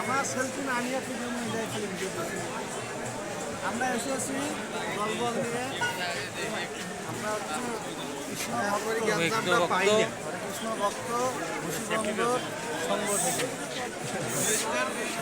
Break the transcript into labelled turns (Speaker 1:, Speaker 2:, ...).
Speaker 1: আমার সেলফি না নিয়ে তুই যেমন যাই খালি ভিডিও করছি আমরা এসেছি দলবল নিয়ে। আমরা হচ্ছে কৃষ্ণ ভক্ত জ্ঞানটা পাই না কৃষ্ণ ভক্ত সংঘ থেকে।